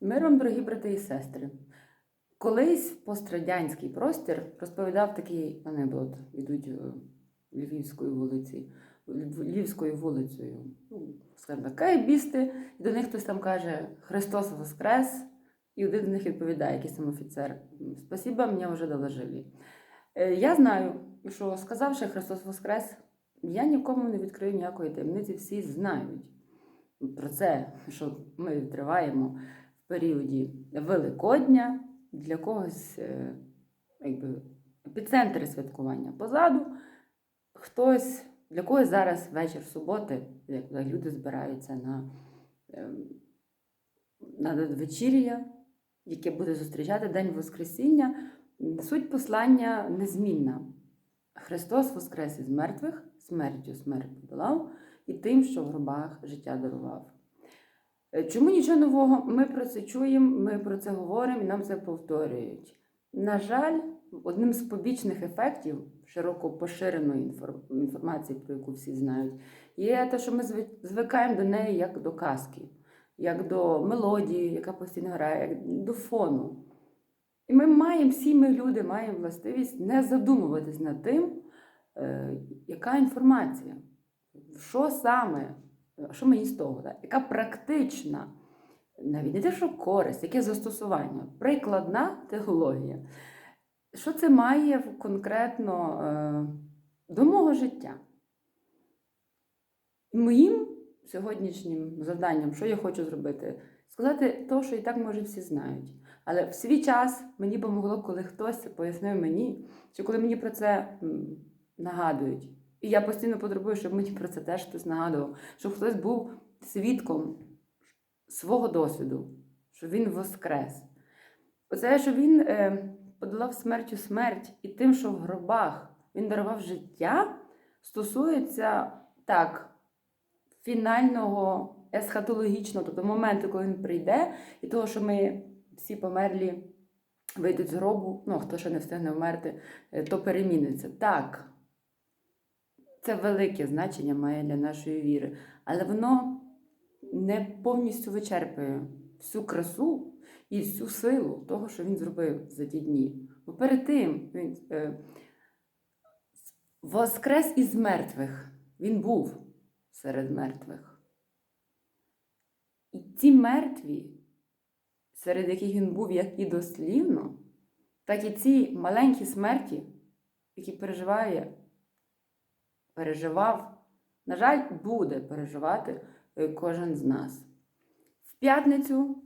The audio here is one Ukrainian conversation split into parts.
Мир вам, дорогі брати і сестри. Колись пострадянський простір розповідав такий анекдот, ідуть е, Львівською вулиці, Львівською вулицею. Ну, скажімо так, кайбісти, і до них хтось там каже Христос Воскрес, і один з них відповідає, якийсь там офіцер. Спасіба, мені вже доложили. Е, Я знаю, що сказавши Христос Воскрес, я нікому не відкрию ніякої таємниці, всі знають про це, що ми триваємо в періоді Великодня, для когось е, якби, епіцентр святкування позаду, хтось, для когось зараз вечір суботи, як люди збираються на, е, на вечір'я, яке буде зустрічати День Воскресіння. Суть послання незмінна. Христос воскрес із мертвих, смертю смерть подолав, і тим, що в гробах життя дарував. Е, Чому нічого нового? Ми про це чуємо, ми про це говоримо і нам це повторюють. На жаль, одним з побічних ефектів широко поширеної інформації, про яку всі знають, є те, що ми звикаємо до неї як до казки, як до мелодії, яка постійно грає, як до фону. І ми маємо, всі ми люди, маємо властивість не задумуватись над тим, е, яка інформація, що саме, що мені з того, так? яка практична, навіть не те, що користь, яке застосування, прикладна теологія. Що це має конкретно е, до мого життя? Моїм сьогоднішнім завданням, що я хочу зробити, сказати те, що і так, може, всі знають. Але в свій час мені помогло, коли хтось пояснив мені, чи коли мені про це нагадують. І я постійно потребую, щоб мені про це теж хтось нагадував, щоб хтось був свідком свого досвіду, що він воскрес. Оце, що він е, подолав смертю смерть і тим, що в гробах він дарував життя, стосується так, фінального есхатологічного, тобто моменту, коли він прийде, і того, що ми всі померлі вийдуть з гробу, ну, хто ще не встигне вмерти, е, то переміниться. Так, це велике значення має для нашої віри, але воно не повністю вичерпує всю красу і всю силу того, що він зробив за ті дні. Бо перед тим він е, воскрес із мертвих. Він був серед мертвих. І ті мертві, серед яких він був як і дослівно, так і ці маленькі смерті, які переживає, переживав, на жаль, буде переживати е, кожен з нас. В п'ятницю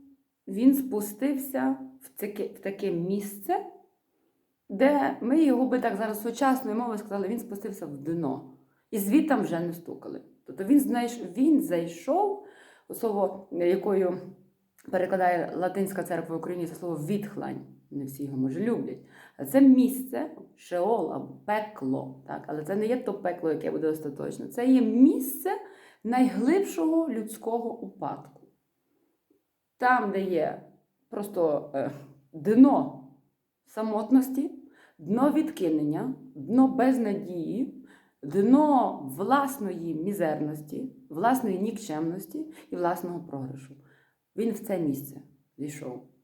він спустився в таке, в таке місце, де ми його би так зараз сучасною мовою сказали, він спустився в дно. І звідтам вже не стукали. Тобто він, знайш, він зайшов, слово, якою перекладає Латинська церква в Україні, це слово відхлань. Не всі його може люблять. А це місце Шеол або пекло. Так? Але це не є то пекло, яке буде остаточно. Це є місце найглибшого людського упадку. Там, де є просто е, дно самотності, дно відкинення, дно безнадії, дно власної мізерності, власної нікчемності і власного програшу. Він в це місце зійшов.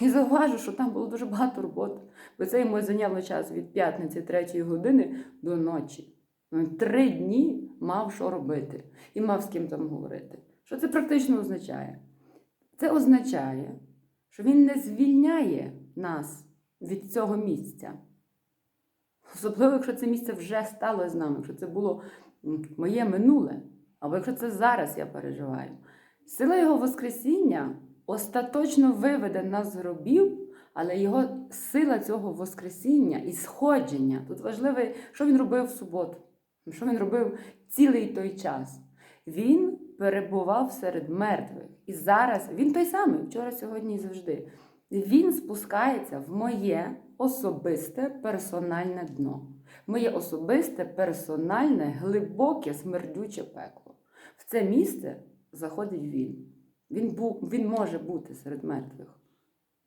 І зауважу, що там було дуже багато роботи, бо це йому зайняло час від п'ятниці 3 години до ночі. Три дні мав що робити і мав з ким там говорити. Що це практично означає? Це означає, що він не звільняє нас від цього місця. Особливо, якщо це місце вже стало з нами, якщо це було моє минуле, або якщо це зараз я переживаю. Сила Його Воскресіння остаточно виведе нас з гробів, але його сила цього Воскресіння і сходження. Тут важливо, що він робив в суботу, що він робив цілий той час. Він перебував серед мертвих. І зараз він той самий, вчора, сьогодні і завжди. Він спускається в моє особисте персональне дно, моє особисте, персональне, глибоке, смердюче пекло. В це місце заходить він. Він, був, він може бути серед мертвих.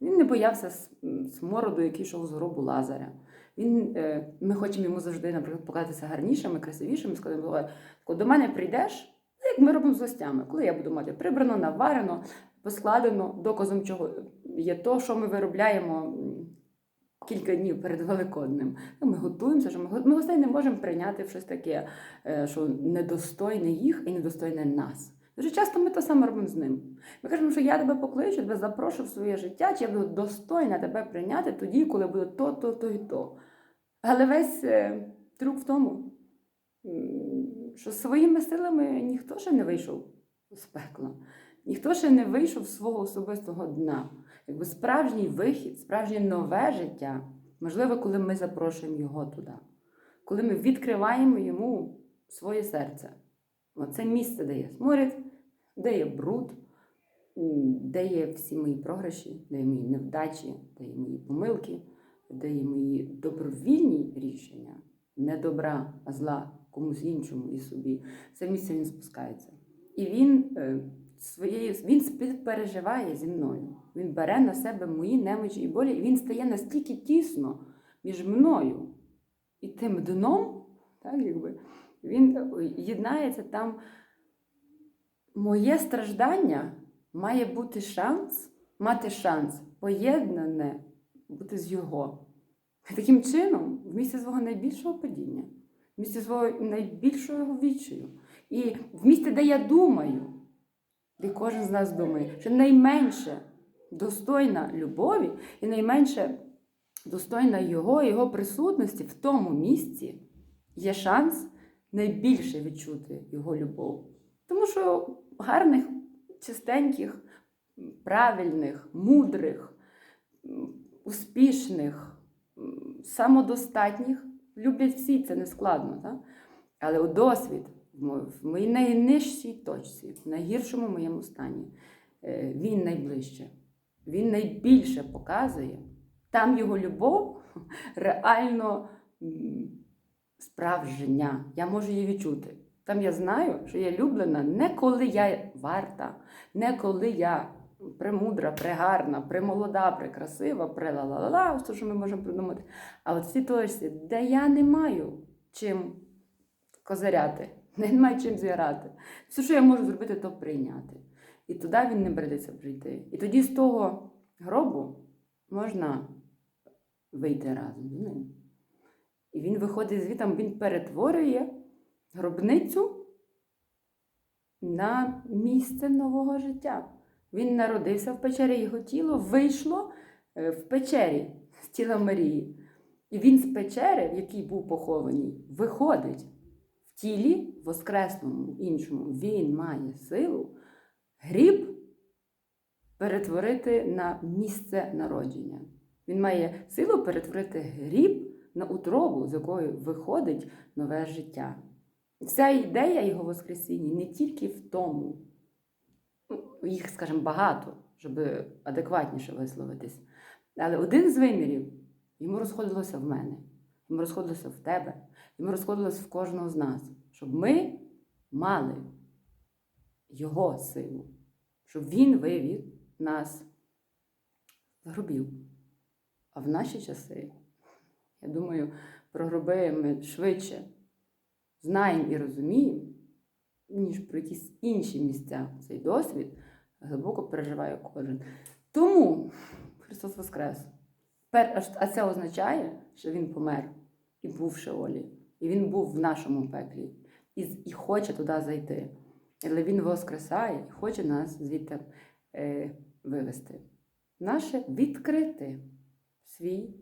Він не боявся смороду, який йшов з гробу Лазаря. Він, е, ми хочемо йому завжди, наприклад, показатися гарнішими, красивішими. Сказати, до мене прийдеш, як ми робимо з гостями, коли я буду мати прибрано, наварено, поскладено доказом чого є то, що ми виробляємо кілька днів перед Великоднем. Ну, Ми готуємося, що ми, ми гостей не можемо прийняти в щось таке, е, що недостойне їх і недостойне нас. Дуже часто ми те саме робимо з ним. Ми кажемо, що я тебе покличу, тебе запрошу в своє життя, чи я буду достойна тебе прийняти тоді, коли буде то, то, то і то. Але весь е, трюк в тому, що своїми силами ніхто ще не вийшов з пекла, ніхто ще не вийшов з свого особистого дна. Якби справжній вихід, справжнє нове життя, можливо, коли ми запрошуємо його туди, коли ми відкриваємо йому своє серце. Оце місце, де є сморід, де є бруд, де є всі мої програші, де є мої невдачі, де є мої помилки, де є мої добровільні рішення, не добра, а зла комусь іншому і собі. Це місце він спускається. І він е, своєю він співпереживає зі мною. Він бере на себе мої немочі і болі, і він стає настільки тісно між мною і тим дном, так, якби, він е, єднається там. Моє страждання має бути шанс, мати шанс поєднане бути з його. Таким чином, в місці свого найбільшого падіння, в місці свого найбільшого відчаю. І в місці, де я думаю, де кожен з нас думає, що найменше достойна любові і найменше достойна його, його присутності в тому місці є шанс найбільше відчути його любов. Тому що гарних, чистеньких, правильних, мудрих, успішних, самодостатніх люблять всі, це не складно. Так? Але у досвід в моїй найнижчій точці, в найгіршому моєму стані, е, він найближче. Він найбільше показує. Там його любов реально справжня. Я можу її відчути. Там я знаю, що я люблена не коли я варта, не коли я премудра, прегарна, премолода, прекрасива, прела-ла-ла-ла, все, що ми можемо придумати. А от в цій точці, де я не маю чим козиряти, не маю чим зіграти. Все, що я можу зробити, то прийняти. І туди він не бредиться прийти. І тоді з того гробу можна вийти разом з ним. І він виходить звітом, він перетворює гробницю на місце нового життя. Він народився в печері, його тіло вийшло е, в печері з тіла Марії. І він з печери, в якій був похований, виходить в тілі воскресному іншому. Він має силу гріб перетворити на місце народження. Він має силу перетворити гріб на утробу, з якої виходить нове життя. Ця ідея його Воскресіння не тільки в тому, їх, скажімо, багато, щоб адекватніше висловитись. Але один з вимірів йому розходилося в мене, йому розходилося в тебе, йому розходилося в кожного з нас, щоб ми мали його силу, щоб він вивів нас з гробів. А в наші часи, я думаю, про гроби ми швидше знаємо і розуміємо, ніж про якісь інші місця. Цей досвід глибоко переживає кожен. Тому Христос Воскрес. А це означає, що Він помер і був в Шеолі, і Він був в нашому пеклі, і, і хоче туди зайти. Але Він воскресає і хоче нас звідти е, вивести. Наше відкрити свій,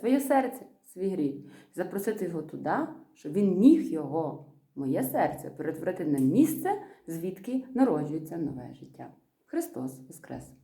своє серце, свій гріх, запросити його туди, щоб він міг його, моє серце, перетворити на місце, звідки народжується нове життя. Христос Воскрес!